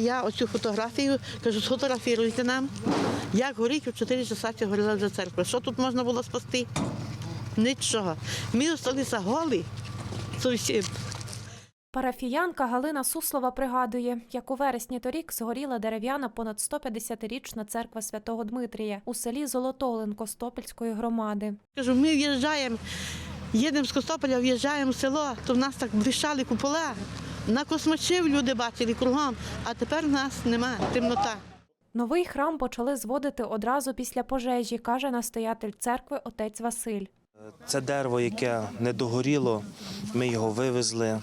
я оцю фотографію кажу, сфотографіруйте нам, як горить у 4 часа горіла вже церква. Що тут можна було спасти? Нічого. Ми залишилися голі. Зовсім. Парафіянка Галина Суслова пригадує, як у вересні торік згоріла дерев'яна понад 150-річна церква святого Дмитрія у селі Золотолин Костопільської громади. Кажу, ми в'їжджаємо, їдемо з Костополя, в'їжджаємо в село, то в нас так блищали купола. На космачів люди бачили кругом, а тепер нас немає, темнота. Новий храм почали зводити одразу після пожежі, каже настоятель церкви отець Василь. Це дерево, яке не догоріло, ми його вивезли.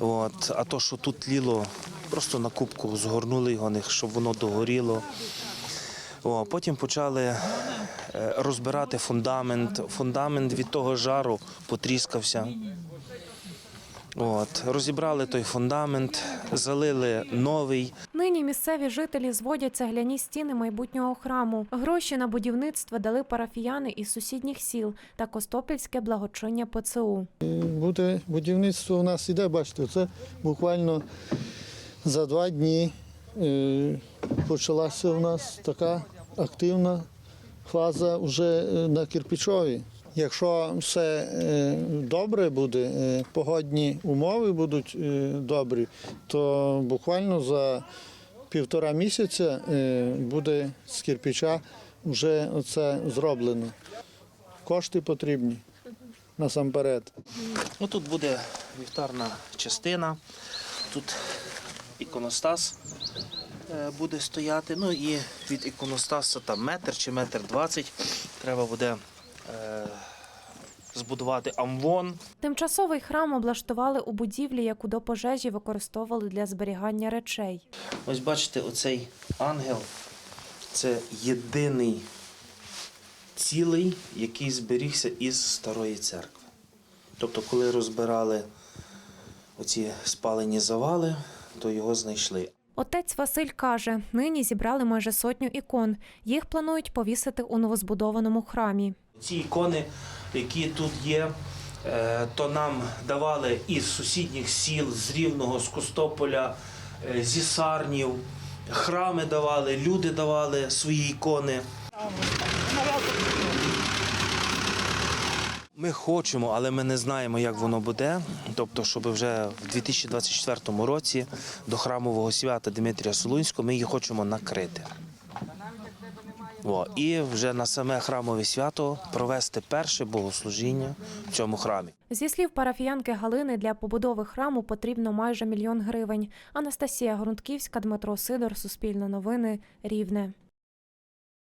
От. А то, що тут тліло, просто на кубку згорнули його, щоб воно догоріло. О, потім почали е, розбирати фундамент. Фундамент від того жару потріскався. От. Розібрали той фундамент, залили новий. Нині місцеві жителі зводять цегляні стіни майбутнього храму. Гроші на будівництво дали парафіяни із сусідніх сіл та Костопільське благочиння ПЦУ. Буде будівництво у нас іде, бачите, це буквально за два дні е, почалася у нас така активна фаза вже е, на кирпичові. Якщо все е, добре буде, е, погодні умови будуть е, добрі, то буквально за півтора місяця буде з кирпича вже це зроблено. Кошти потрібні насамперед. Ну, тут буде вівтарна частина, тут іконостас буде стояти. Ну і від іконостаса там метр чи метр двадцять треба буде збудувати амвон. Тимчасовий храм облаштували у будівлі, яку до пожежі використовували для зберігання речей. Ось бачите, оцей ангел це єдиний цілий, який зберігся із старої церкви. Тобто, коли розбирали оці спалені завали, то його знайшли. Отець Василь каже, нині зібрали майже сотню ікон. Їх планують повісити у новозбудованому храмі. Ці ікони, які тут є, е, то нам давали із сусідніх сіл, з Рівного, з Костополя, е, зі Сарнів. Храми давали, люди давали свої ікони. Ми хочемо, але ми не знаємо, як воно буде. Тобто, щоб вже в 2024 році до храмового свята Дмитрія Солунського ми її хочемо накрити. О, і вже на саме храмове свято провести перше богослужіння в цьому храмі. Зі слів парафіянки Галини, для побудови храму потрібно майже мільйон гривень. Анастасія Грунтківська, Дмитро Сидор, Суспільне новини, Рівне.